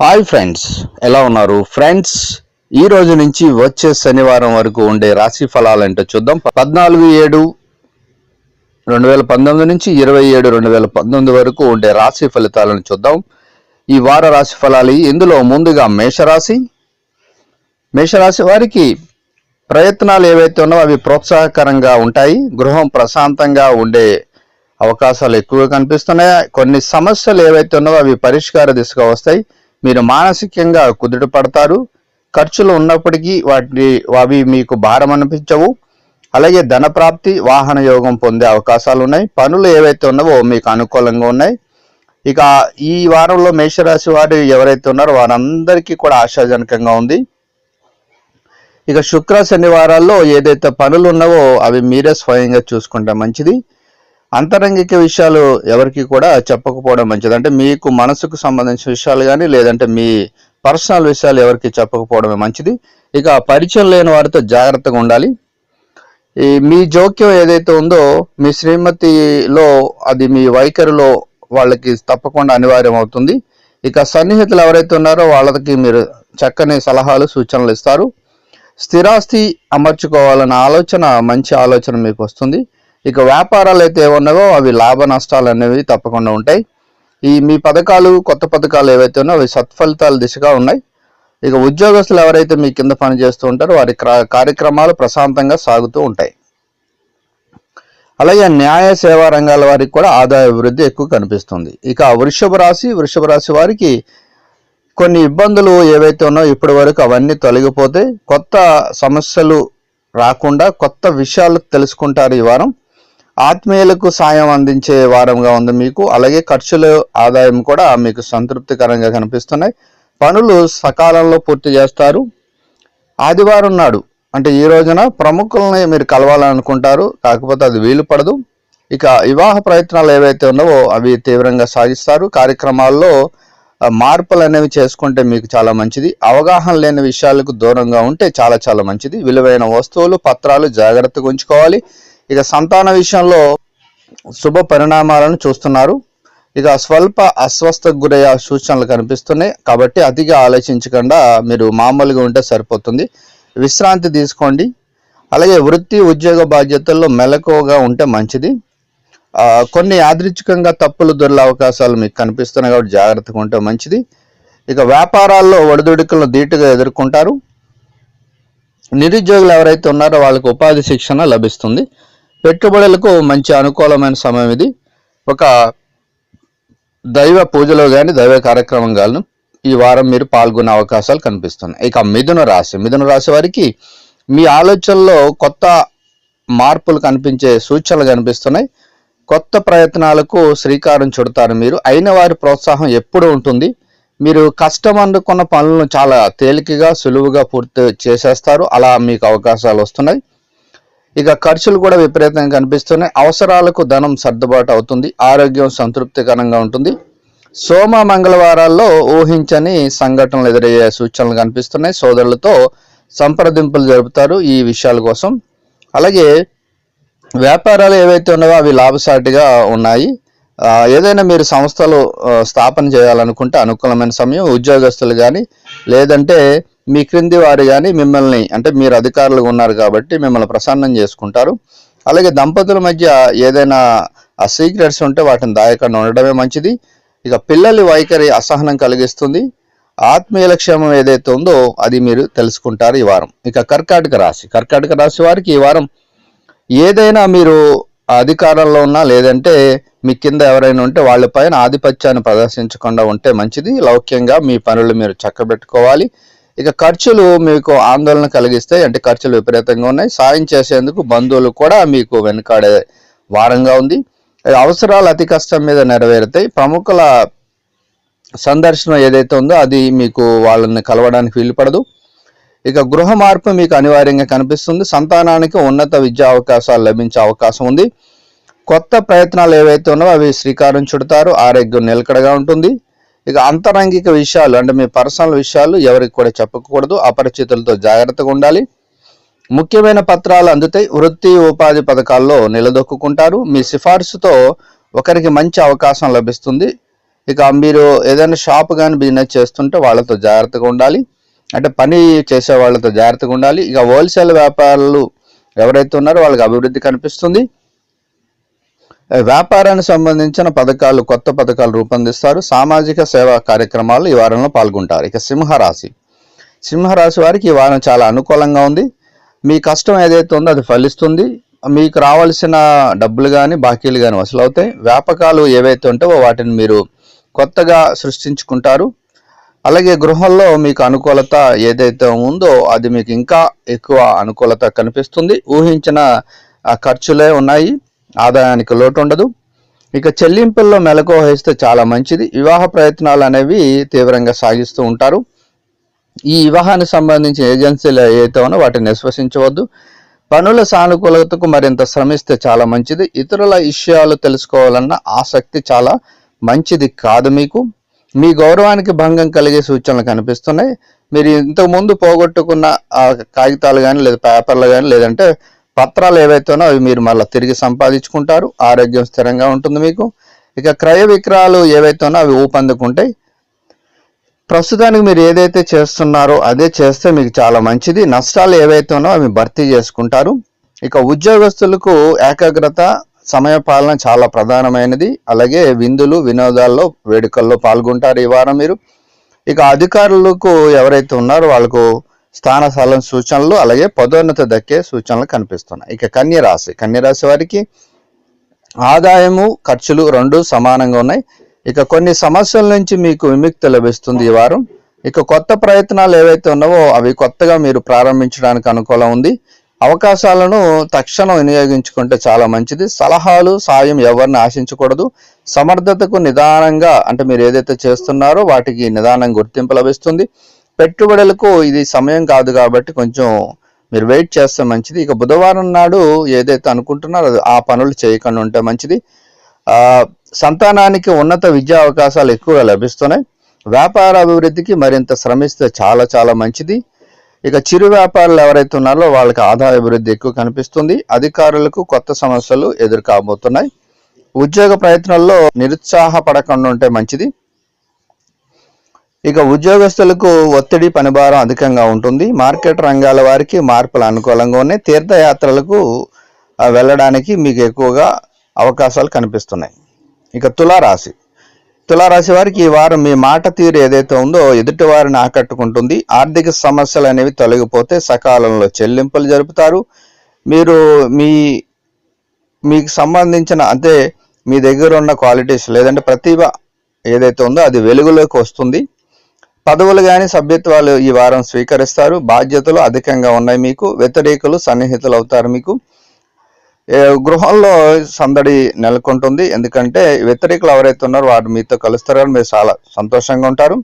Hi friends ఎలా ఉన్నారు? Friends ఈ రోజు నుంచి వచ్చే శనివారం వరకు ఉండే రాశి ఫలాలు ఏంటో చూద్దాం. పద్నాలుగు ఏడు రెండు వేల పంతొమ్మిది నుంచి ఇరవై ఏడు రెండు వేల పంతొమ్మిది వరకు ఉండే రాశి ఫలితాలను చూద్దాం. ఈ వార రాశి ఫలాలు ఇందులో ముందుగా మేషరాశి. మేషరాశి వారికి ప్రయత్నాలు ఏవైతే ఉన్నావో అవి ప్రోత్సాహకరంగా ఉంటాయి. గృహం ప్రశాంతంగా ఉండే అవకాశాలు ఎక్కువగా కనిపిస్తున్నాయి. కొన్ని సమస్యలు ఏవైతే ఉన్నావో అవి పరిష్కార దిశగా వస్తాయి. మీరు మానసికంగా కుదుట పడతారు. ఖర్చులు ఉన్నప్పటికీ వాటి అవి మీకు భారం అనిపించవు. అలాగే ధనప్రాప్తి వాహన యోగం పొందే అవకాశాలు ఉన్నాయి. పనులు ఏవైతే ఉన్నావో మీకు అనుకూలంగా ఉన్నాయి. ఇక ఈ వారంలో మేషరాశి వారు ఎవరైతే ఉన్నారో వారందరికీ కూడా ఆశాజనకంగా ఉంది. ఇక శుక్ర శనివారాల్లో ఏదైతే పనులు ఉన్నావో అవి మీరే స్వయంగా చూసుకుంటే. మంచిది. అంతరంగిక విషయాలు ఎవరికి కూడా చెప్పకపోవడం మంచిది. అంటే మీకు మనసుకు సంబంధించిన విషయాలు కానీ లేదంటే మీ పర్సనల్ విషయాలు ఎవరికి చెప్పకపోవడమే మంచిది. ఇక పరిచయం లేని వారితో జాగ్రత్తగా ఉండాలి. ఈ మీ జోక్యం ఏదైతే ఉందో మీ శ్రీమతిలో అది మీ వైఖరిలో వాళ్ళకి తప్పకుండా అనివార్యం అవుతుంది. ఇక సన్నిహితులు ఎవరైతే ఉన్నారో వాళ్ళకి మీరు చక్కని సలహాలు సూచనలు ఇస్తారు. స్థిరాస్తి అమర్చుకోవాలన్న ఆలోచన మంచి ఆలోచన మీకు వస్తుంది. ఇక వ్యాపారాలు అయితే ఏమన్నావో అవి లాభ నష్టాలు అనేవి తప్పకుండా ఉంటాయి. ఈ మీ పథకాలు కొత్త పథకాలు ఏవైతే ఉన్నాయో అవి సత్ఫలితాల దిశగా ఉన్నాయి. ఇక ఉద్యోగస్తులు ఎవరైతే మీ కింద పని చేస్తూ ఉంటారో వారి క్రా- కార్యక్రమాలు ప్రశాంతంగా సాగుతూ ఉంటాయి. అలాగే న్యాయ సేవా రంగాల వారికి కూడా ఆదాయ అభివృద్ధి ఎక్కువ కనిపిస్తుంది. ఇక వృషభ రాశి వృషభ రాశి వారికి కొన్ని ఇబ్బందులు ఏవైతే ఉన్నాయో ఇప్పటి వరకు అవన్నీ తొలగిపోతే కొత్త సమస్యలు రాకుండా కొత్త విషయాలు తెలుసుకుంటారు ఈ వారం. ఆత్మీయులకు సాయం అందించే వారంగా ఉంది మీకు. అలాగే ఖర్చుల ఆదాయం కూడా మీకు సంతృప్తికరంగా కనిపిస్తున్నాయి. పనులు సకాలంలో పూర్తి చేస్తారు. ఆదివారం నాడు అంటే ఈ రోజున ప్రముఖుల్ని మీరు కలవాలనుకుంటారు. కాకపోతే అది వీలు పడదు. ఇక వివాహ ప్రయత్నాలు ఏవైతే ఉన్నావో అవి తీవ్రంగా సాగిస్తారు. కార్యక్రమాల్లో మార్పులు అనేవి చేసుకుంటే మీకు చాలా మంచిది. అవగాహన లేని విషయాలకు దూరంగా ఉంటే చాలా చాలా మంచిది. విలువైన వస్తువులు పత్రాలు జాగ్రత్తగా ఉంచుకోవాలి. ఇక సంతాన విషయంలో శుభ పరిణామాలను చూస్తున్నారు. ఇక స్వల్ప అస్వస్థకు గురయ్యే సూచనలు కనిపిస్తున్నాయి. కాబట్టి అతిగా ఆలోచించకుండా మీరు మామూలుగా ఉంటే సరిపోతుంది. విశ్రాంతి తీసుకోండి. అలాగే వృత్తి ఉద్యోగ బాధ్యతల్లో మెలకువగా ఉంటే మంచిది. కొన్ని యాదృచ్ఛికంగా తప్పులు దొరికే అవకాశాలు మీకు కనిపిస్తున్నాయి కాబట్టి జాగ్రత్తగా ఉంటే మంచిది. ఇక వ్యాపారాల్లో ఒడిదుడుకులను ధీటుగా ఎదుర్కొంటారు. నిరుద్యోగులు ఎవరైతే ఉన్నారో వాళ్ళకి ఉపాధి శిక్షణ లభిస్తుంది. పెట్టుబడులకు మంచి అనుకూలమైన సమయం ఇది. ఒక దైవ పూజలో కానీ దైవ కార్యక్రమం కానీ ఈ వారం మీరు పాల్గొనే అవకాశాలు కనిపిస్తున్నాయి. ఇక మిథున రాశి మిథున రాశి వారికి మీ ఆలోచనలో కొత్త మార్పులు కనిపించే సూచనలు కనిపిస్తున్నాయి. కొత్త ప్రయత్నాలకు శ్రీకారం చుడతారు మీరు. అయిన వారి ప్రోత్సాహం ఎప్పుడు ఉంటుంది. మీరు కష్టం అందుకున్న పనులను చాలా తేలికగా సులువుగా పూర్తి చేసేస్తారు. అలా మీకు అవకాశాలు వస్తున్నాయి. ఇక ఖర్చులు కూడా విపరీతంగా కనిపిస్తున్నాయి. అవసరాలకు ధనం సర్దుబాటు అవుతుంది. ఆరోగ్యం సంతృప్తికరంగా ఉంటుంది. సోమ మంగళవారాల్లో ఊహించని సంఘటనలు ఎదురయ్యే సూచనలు కనిపిస్తున్నాయి. సోదరులతో సంప్రదింపులు జరుపుతారు ఈ విషయాల కోసం. అలాగే వ్యాపారాలు ఏవైతే ఉన్నాయో అవి లాభసాటిగా ఉన్నాయి. ఏదైనా మీరు సంస్థలు స్థాపన చేయాలనుకుంటే అనుకూలమైన సమయం ఉద్యోగస్తులు కానీ లేదంటే మీ క్రింది వారు కానీ మిమ్మల్ని అంటే మీరు అధికారులు ఉన్నారు కాబట్టి మిమ్మల్ని ప్రసన్నం చేసుకుంటారు. అలాగే దంపతుల మధ్య ఏదైనా సీక్రెట్స్ ఉంటే వాటిని దాయకుండా ఉండడమే మంచిది. ఇక పిల్లల వైఖరి అసహనం కలిగిస్తుంది. ఆత్మీయుల క్షేమం ఏదైతే ఉందో అది మీరు తెలుసుకుంటారు ఈ వారం. ఇక కర్కాటక రాశి. కర్కాటక రాశి వారికి ఈ వారం ఏదైనా మీరు అధికారంలో ఉన్నా లేదంటే మీ కింద ఎవరైనా ఉంటే వాళ్ళపైన ఆధిపత్యాన్ని ప్రదర్శించకుండా ఉంటే మంచిది. లౌక్యంగా మీ పనులు మీరు చక్కబెట్టుకోవాలి. ఇక ఖర్చులు మీకు ఆందోళన కలిగిస్తాయి. అంటే ఖర్చులు విపరీతంగా ఉన్నాయి. సాయం చేసేందుకు బంధువులు కూడా మీకు వెనుకాడే వారంగా ఉంది. అవసరాలు అతి కష్టం మీద నెరవేరుతాయి. ప్రముఖుల సందర్శన ఏదైతే ఉందో అది మీకు వాళ్ళని కలవడానికి వీలు పడదు ఇక గృహ మార్పు మీకు అనివార్యంగా కనిపిస్తుంది. సంతానానికి ఉన్నత విద్యా అవకాశాలు లభించే అవకాశం ఉంది. కొత్త ప్రయత్నాలు ఏవైతే ఉన్నావో అవి శ్రీకారం చుడతారు. ఆరోగ్యం నిలకడగా ఉంటుంది. ఇక అంతరంగిక విషయాలు అంటే మీ పర్సనల్ విషయాలు ఎవరికి కూడా చెప్పకూడదు. అపరిచితులతో జాగ్రత్తగా ఉండాలి. ముఖ్యమైన పత్రాలు అందుతాయి వృత్తి ఉపాధి పథకాల్లో నిలదొక్కుంటారు మీ సిఫార్సుతో ఒకరికి మంచి అవకాశం లభిస్తుంది. ఇక మీరు ఏదైనా షాప్ కానీ బిజినెస్ చేస్తుంటే వాళ్ళతో జాగ్రత్తగా ఉండాలి. అంటే పని చేసే వాళ్ళతో జాగ్రత్తగా ఉండాలి. ఇక హోల్సేల్ వ్యాపారులు ఎవరైతే ఉన్నారో వాళ్ళకి అభివృద్ధి కనిపిస్తుంది. వ్యాపారానికి సంబంధించిన పథకాలు కొత్త పథకాలు రూపొందిస్తారు. సామాజిక సేవా కార్యక్రమాలు ఈ వారంలో పాల్గొంటారు. ఇక సింహరాశి. సింహరాశి వారికి ఈ వారం చాలా అనుకూలంగా ఉంది. మీ కష్టం ఏదైతే ఉందో అది ఫలిస్తుంది. మీకు రావాల్సిన డబ్బులు కానీ బాకీలు కానీ వసూలవుతాయి. వ్యాపకాలు ఏవైతే ఉంటావో వాటిని మీరు కొత్తగా సృష్టించుకుంటారు. అలాగే గృహంలో మీకు అనుకూలత ఏదైతే ఉందో అది మీకు ఇంకా ఎక్కువ అనుకూలత కనిపిస్తుంది. ఊహించిన ఖర్చులే ఉన్నాయి. ఆదాయానికి లోటు ఉండదు. ఇక చెల్లింపుల్లో మెలకు వహిస్తే చాలా మంచిది. వివాహ ప్రయత్నాలు అనేవి తీవ్రంగా సాగిస్తూ ఉంటారు. ఈ వివాహానికి సంబంధించిన ఏజెన్సీలు ఏవైతే ఉన్నా వాటిని విశ్వసించవద్దు పనుల సానుకూలతకు మరింత శ్రమిస్తే చాలా మంచిది. ఇతరుల విషయాలు తెలుసుకోవాలన్న ఆసక్తి చాలా మంచిది కాదు మీకు. మీ గౌరవానికి భంగం కలిగే సూచనలు కనిపిస్తున్నాయి. మీరు ఇంతకుముందు పోగొట్టుకున్న ఆ కాగితాలు కానీ లేదా పేపర్లు కానీ లేదంటే పత్రాలు ఏవైతేనో అవి మీరు మళ్ళీ తిరిగి సంపాదించుకుంటారు. ఆరోగ్యం స్థిరంగా ఉంటుంది మీకు. ఇక క్రయ విక్రయాలు ఏవైతేనో అవి ఊపందుకుంటాయి ప్రస్తుతానికి మీరు ఏదైతే చేస్తున్నారో అదే చేస్తే మీకు చాలా మంచిది. నష్టాలు ఏవైతేనో అవి భర్తీ చేసుకుంటారు. ఇక ఉద్యోగస్తులకు ఏకాగ్రత సమయపాలన చాలా ప్రధానమైనది. అలాగే విందులు వినోదాల్లో వేడుకల్లో పాల్గొంటారు ఈ వారం మీరు. ఇక అధికారులకు ఎవరైతే ఉన్నారో వాళ్ళకు స్థాన స్థలం సూచనలు అలాగే పదోన్నత దక్కే సూచనలు కనిపిస్తున్నాయి. ఇక కన్యరాశి కన్యరాశి వారికి ఆదాయము ఖర్చులు రెండు సమానంగా ఉన్నాయి. ఇక కొన్ని సమస్యల నుంచి మీకు విముక్తి లభిస్తుంది ఈ వారం. ఇక కొత్త ప్రయత్నాలు ఏవైతే ఉన్నావో అవి కొత్తగా మీరు ప్రారంభించడానికి అనుకూలం ఉంది. అవకాశాలను తక్షణం వినియోగించుకుంటే చాలా మంచిది. సలహాలు సాయం ఎవరిని ఆశించకూడదు. సమర్థతకు నిదానంగా అంటే మీరు ఏదైతే చేస్తున్నారో వాటికి నిదానం గుర్తింపు లభిస్తుంది. పెట్టుబడులకు ఇది సమయం కాదు కాబట్టి కొంచెం మీరు వెయిట్ చేస్తే మంచిది. ఇక బుధవారం నాడు ఏదైతే అనుకుంటున్నారో ఆ పనులు చేయకుండా ఉంటే మంచిది. సంతానానికి ఉన్నత విద్యా అవకాశాలు ఎక్కువగా లభిస్తున్నాయి. వ్యాపార అభివృద్ధికి మరింత శ్రమిస్తే చాలా చాలా మంచిది. ఇక చిరు వ్యాపారులు ఎవరైతే ఉన్నారో వాళ్ళకి ఆదాయ అభివృద్ధి ఎక్కువ కనిపిస్తుంది. అధికారులకు కొత్త సమస్యలు ఎదురు కాబోతున్నాయి ఉద్యోగ ప్రయత్నాల్లో నిరుత్సాహపడకుండా ఉంటే మంచిది. ఇక ఉద్యోగస్తులకు ఒత్తిడి పనిభారం అధికంగా ఉంటుంది. మార్కెట్ రంగాల వారికి మార్పులు అనుకూలంగా ఉన్నాయి. తీర్థయాత్రలకు వెళ్ళడానికి మీకు ఎక్కువగా అవకాశాలు కనిపిస్తున్నాయి. ఇక తులారాశి. తులారాశి వారికి ఈ వారం మీ మాట తీరు ఏదైతే ఉందో ఎదుటి వారిని ఆకట్టుకుంటుంది. ఆర్థిక సమస్యలు అనేవి తొలగిపోతే సకాలంలో చెల్లింపులు జరుపుతారు. మీరు మీ మీకు సంబంధించిన అంటే మీ దగ్గర ఉన్న క్వాలిటీస్ లేదంటే ప్రతిభ ఏదైతే ఉందో అది వెలుగులోకి వస్తుంది. పదవులు కానీ సభ్యత్వాలు ఈ వారం స్వీకరిస్తారు. బాధ్యతలు అధికంగా ఉన్నాయి మీకు. వ్యతిరేకులు సన్నిహితులు అవుతారు మీకు. గృహంలో సందడి నెలకొంటుంది. ఎందుకంటే వ్యతిరేకులు ఎవరైతే ఉన్నారో వారు మీతో కలుస్తారు కానీ మీరు చాలా సంతోషంగా ఉంటారు.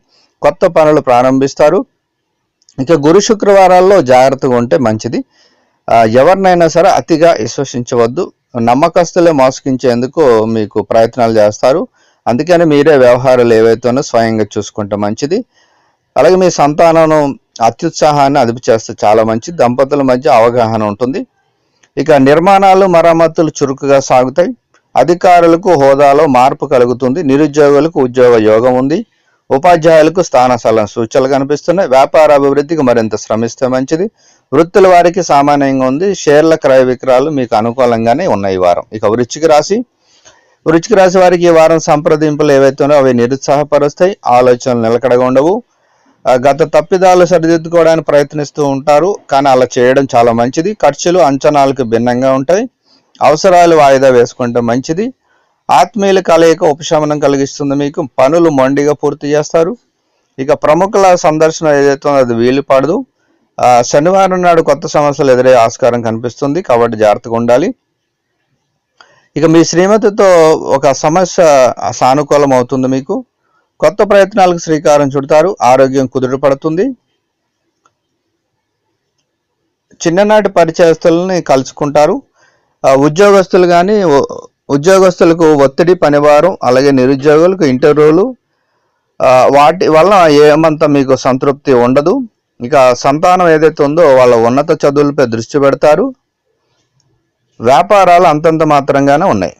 కొత్త పనులు ప్రారంభిస్తారు. ఇక గురు శుక్రవారాల్లో జాగ్రత్తగా ఉంటే మంచిది. ఎవరినైనా సరే అతిగా విశ్వసించవద్దు. నమ్మకస్తులే మోసగించేందుకు మీకు ప్రయత్నాలు చేస్తారు. అందుకని మీరే వ్యవహారాలు ఏవైతేనో స్వయంగా చూసుకుంటే మంచిది. అలాగే మీ సంతానం అత్యుత్సాహాన్ని అదుపు చేస్తే చాలా మంచిది. దంపతుల మధ్య అవగాహన ఉంటుంది. ఇక నిర్మాణాలు మరమ్మతులు చురుకుగా సాగుతాయి. అధికారులకు హోదాలో మార్పు కలుగుతుంది. నిరుద్యోగులకు ఉద్యోగ యోగం ఉంది. ఉపాధ్యాయులకు స్థాన స్థలం సూచనలు కనిపిస్తున్నాయి. వ్యాపార అభివృద్ధికి మరింత శ్రమిస్తే మంచిది. వృత్తుల వారికి సామాన్యంగా ఉంది. షేర్ల క్రయ విక్రయాలు మీకు అనుకూలంగానే ఉన్నాయి ఈ వారం. ఇక వృచ్చిక రాశి. వృచ్చిక రాశి వారికి ఈ వారం సంప్రదింపులు ఏవైతే ఉన్నాయో అవి నిరుత్సాహపరుస్తాయి. ఆలోచనలు నిలకడగా ఉండవు. గత తప్పిదాలు సరిదిద్దుకోవడానికి ప్రయత్నిస్తూ ఉంటారు కానీ అలా చేయడం చాలా మంచిది. ఖర్చులు అంచనాలకు భిన్నంగా ఉంటాయి. అవసరాలు వాయిదా వేసుకుంటే మంచిది. ఆత్మీయుల కలయిక ఉపశమనం కలిగిస్తుంది మీకు. పనులు మొండిగా పూర్తి చేస్తారు. ఇక ప్రముఖుల సందర్శన ఏదైతే అది వీలు పడదు. శనివారం నాడు కొత్త సమస్యలు ఎదురయ్యే ఆస్కారం కనిపిస్తుంది. కాబట్టి జాగ్రత్తగా ఉండాలి. ఇక మీ శ్రీమతితో ఒక సమస్య సానుకూలం అవుతుంది మీకు. కొత్త ప్రయత్నాలకు శ్రీకారం చుడతారు. ఆరోగ్యం కుదుటపడుతుంది చిన్ననాటి పరిచయస్తులని కలుసుకుంటారు. ఉద్యోగస్తులు కానీ ఉద్యోగస్తులకు ఒత్తిడి పనివారం అలాగే నిరుద్యోగులకు ఇంటర్వ్యూలు వాటి వల్ల ఏమంత మీకు సంతృప్తి ఉండదు. ఇక సంతానం ఏదైతే ఉందో వాళ్ళ ఉన్నత చదువులపై దృష్టి పెడతారు. వ్యాపారాలు అంతంత మాత్రంగానే ఉన్నాయి.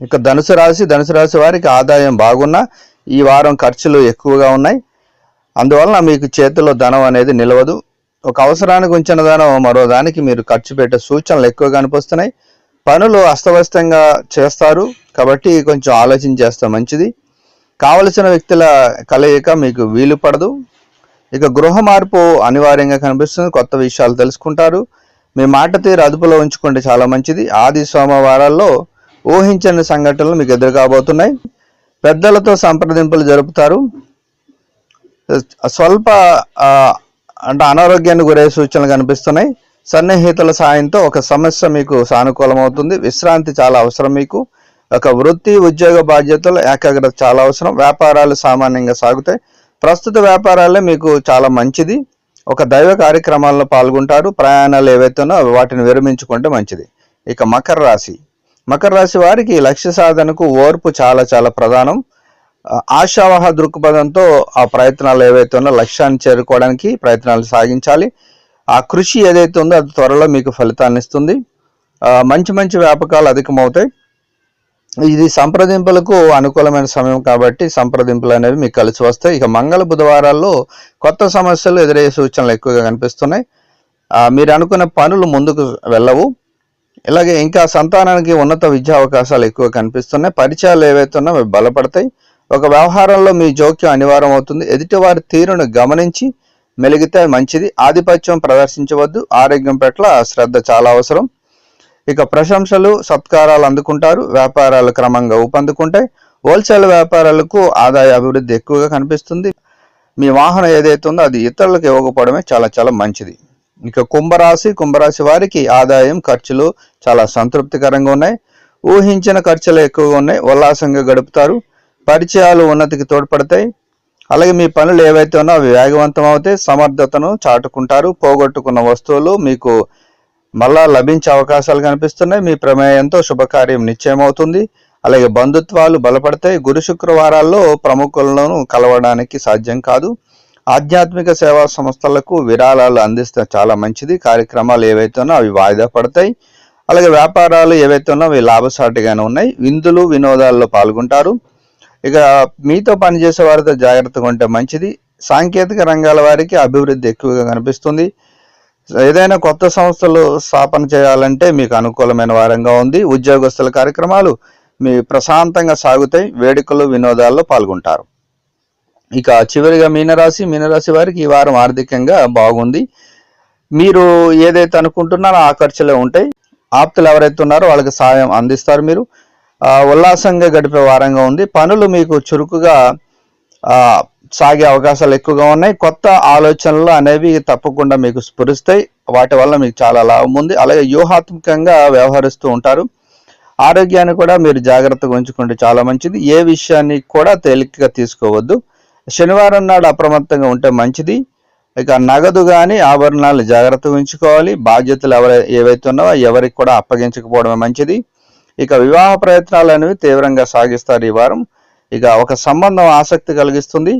ఇక ధనుసు రాశి ధనుసు రాశి వారికి ఆదాయం బాగున్నా ఈ వారం ఖర్చులు ఎక్కువగా ఉన్నాయి. అందువలన మీకు చేతిలో ధనం అనేది నిలవదు. ఒక అవసరానికి ఉంచిన ధనం మరో దానికి మీరు ఖర్చు పెట్టే సూచనలు ఎక్కువగా కనిపిస్తున్నాయి. పనులు అస్తవ్యస్తంగా చేస్తారు కాబట్టి కొంచెం ఆలోచన చేస్తే మంచిది. కావలసిన వ్యక్తుల కలయిక మీకు వీలు పడదు. ఇక గృహ మార్పు అనివార్యంగా కనిపిస్తుంది. కొత్త విషయాలు తెలుసుకుంటారు. మీ మాట తీరు అదుపులో ఉంచుకుంటే చాలా మంచిది. ఆది సోమవారాల్లో ఊహించని సంఘటనలు మీకు ఎదురు కాబోతున్నాయి పెద్దలతో సంప్రదింపులు జరుపుతారు. స్వల్ప అంటే అనారోగ్యాన్ని గురయ్యే సూచనలు కనిపిస్తున్నాయి. సన్నిహితుల సాయంతో ఒక సమస్య మీకు సానుకూలమవుతుంది. విశ్రాంతి చాలా అవసరం మీకు. ఒక వృత్తి ఉద్యోగ బాధ్యతలు ఏకాగ్రత చాలా అవసరం. వ్యాపారాలు సామాన్యంగా సాగుతాయి. ప్రస్తుత వ్యాపారాలే మీకు చాలా మంచిది. ఒక దైవ కార్యక్రమాల్లో పాల్గొంటారు. ప్రయాణాలు ఏవైతే వాటిని విరమించుకుంటే మంచిది. ఇక మకర రాశి. మకర రాశి వారికి లక్ష్య సాధనకు ఓర్పు చాలా చాలా ప్రధానం. ఆశావహ దృక్పథంతో ఆ ప్రయత్నాలు ఏవైతే ఉన్నా లక్ష్యాన్ని చేరుకోవడానికి ప్రయత్నాలు సాగించాలి. ఆ కృషి ఏదైతే ఉందో అది త్వరలో మీకు ఫలితాన్ని ఇస్తుంది. మంచి మంచి వ్యాపకాలు అధికమవుతాయి. ఇది సంప్రదింపులకు అనుకూలమైన సమయం కాబట్టి సంప్రదింపులు అనేవి మీకు కలిసి వస్తాయి. ఇక మంగళ బుధవారాల్లో కొత్త సమస్యలు ఎదురయ్యే సూచనలు ఎక్కువగా కనిపిస్తున్నాయి. మీరు అనుకున్న పనులు ముందుకు వెళ్ళవు. ఇలాగే ఇంకా సంతానానికి ఉన్నత విద్యా అవకాశాలు ఎక్కువ కనిపిస్తున్నాయి. పరిచయాలు ఏవైతే ఉన్నా అవి బలపడతాయి. ఒక వ్యవహారంలో మీ జోక్యం అనివార్యం అవుతుంది. ఎదుటివారి తీరును గమనించి మెలిగితే మంచిది. ఆధిపత్యం ప్రదర్శించవద్దు. ఆరోగ్యం పట్ల శ్రద్ధ చాలా అవసరం. ఇక ప్రశంసలు సత్కారాలు అందుకుంటారు. వ్యాపారాలు క్రమంగా ఊపందుకుంటాయి. హోల్సేల్ వ్యాపారాలకు ఆదాయ అభివృద్ధి ఎక్కువగా కనిపిస్తుంది. మీ వాహనం ఏదైతే ఉందో అది ఇతరులకు ఇవ్వకపోవడమే చాలా చాలా మంచిది. ఇక కుంభరాశి కుంభరాశి వారికి ఆదాయం ఖర్చులు చాలా సంతృప్తికరంగా ఉన్నాయి. ఊహించిన ఖర్చులు ఎక్కువగా ఉన్నాయి. ఉల్లాసంగా గడుపుతారు. పరిచయాలు ఉన్నతికి తోడ్పడతాయి. అలాగే మీ పనులు ఏవైతే ఉన్నా అవి వేగవంతం అవుతాయి. సమర్థతను చాటుకుంటారు. పోగొట్టుకున్న వస్తువులు మీకు మళ్ళా లభించే అవకాశాలు కనిపిస్తున్నాయి. మీ ప్రమేయంతో శుభకార్యం నిశ్చయమవుతుంది. అలాగే బంధుత్వాలు బలపడతాయి. గురు శుక్రవారాల్లో ప్రముఖులను కలవడానికి సాధ్యం కాదు. ఆధ్యాత్మిక సేవా సంస్థలకు విరాళాలు అందిస్తే చాలా మంచిది. కార్యక్రమాలు ఏవైతే ఉన్నా అవి వాయిదా పడతాయి. అలాగే వ్యాపారాలు ఏవైతే ఉన్నా అవి లాభసాటిగానే ఉన్నాయి. విందులు వినోదాల్లో పాల్గొంటారు. ఇక మీతో పనిచేసే వారితో జాగ్రత్తగా ఉంటే మంచిది. సాంకేతిక రంగాల వారికి అభివృద్ధి ఎక్కువగా కనిపిస్తుంది. ఏదైనా కొత్త సంస్థలు స్థాపన చేయాలంటే మీకు అనుకూలమైన వారంగా ఉంది. ఉద్యోగస్తుల కార్యక్రమాలు మీ ప్రశాంతంగా సాగుతాయి. వేడుకలు వినోదాల్లో పాల్గొంటారు. ఇక చివరిగా మీనరాశి మీనరాశి వారికి ఈ వారం ఆర్థికంగా బాగుంది. మీరు ఏదైతే అనుకుంటున్నారో ఆ ఖర్చులే ఉంటాయి. ఆప్తులు ఎవరైతే ఉన్నారో వాళ్ళకి సాయం అందిస్తారు మీరు. ఉల్లాసంగా గడిపే వారంగా ఉంది. పనులు మీకు చురుకుగా సాగే అవకాశాలు ఎక్కువగా ఉన్నాయి. కొత్త ఆలోచనలు అనేవి తప్పకుండా మీకు స్ఫురిస్తాయి. వాటి వల్ల మీకు చాలా లాభం ఉంది. అలాగే వ్యూహాత్మకంగా వ్యవహరిస్తూ ఉంటారు. ఆరోగ్యాన్ని కూడా మీరు జాగ్రత్తగా ఉంచుకుంటే చాలా మంచిది. ఏ విషయాన్ని కూడా తేలికగా తీసుకోవద్దు. శనివారం నాడు అప్రమత్తంగా ఉంటే మంచిది. ఇక నగదు కానీ ఆభరణాలు జాగ్రత్తగా ఉంచుకోవాలి. బాధ్యతలు ఎవరై ఏవైతే ఉన్నావో ఎవరికి కూడా అప్పగించకపోవడమే మంచిది. ఇక వివాహ ప్రయత్నాలు అనేవి తీవ్రంగా సాగిస్తారు ఈ వారం. ఇక ఒక సంబంధం ఆసక్తి కలిగిస్తుంది.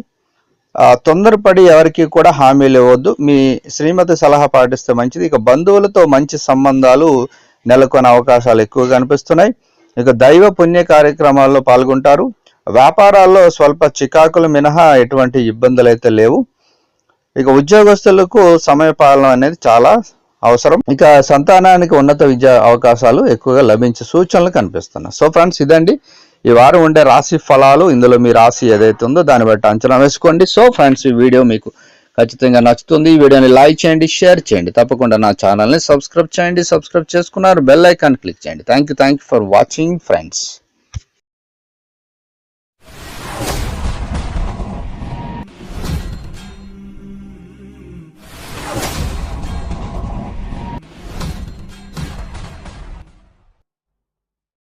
తొందరపడి ఎవరికి కూడా హామీలు ఇవ్వద్దు. మీ శ్రీమతి సలహా పాటిస్తే మంచిది. ఇక బంధువులతో మంచి సంబంధాలు నెలకొనే అవకాశాలు ఎక్కువగా కనిపిస్తున్నాయి. ఇక దైవ పుణ్య కార్యక్రమాల్లో పాల్గొంటారు. వ్యాపారాల్లో స్వల్ప చికాకులు మినహా ఎటువంటి ఇబ్బందులు అయితే లేవు. ఇక ఉద్యోగస్తులకు సమయపాలన అనేది చాలా అవసరం. ఇక సంతానానికి ఉన్నత విద్యా అవకాశాలు ఎక్కువగా లభించే సూచనలు కనిపిస్తున్నాయి. సో ఫ్రెండ్స్ ఇదండి. ఈ వారం ఉండే రాశి ఫలాలు. ఇందులో మీ రాశి ఏదైతే ఉందో దాన్ని బట్టి అంచనా వేసుకోండి. సో ఫ్రెండ్స్ ఈ వీడియో మీకు ఖచ్చితంగా నచ్చుతుంది. ఈ వీడియోని లైక్ చేయండి షేర్ చేయండి. తప్పకుండా నా ఛానల్ని సబ్స్క్రైబ్ చేయండి. సబ్స్క్రైబ్ చేసుకున్నారు బెల్ ఐకాన్ క్లిక్ చేయండి. Thank you thank you for watching friends.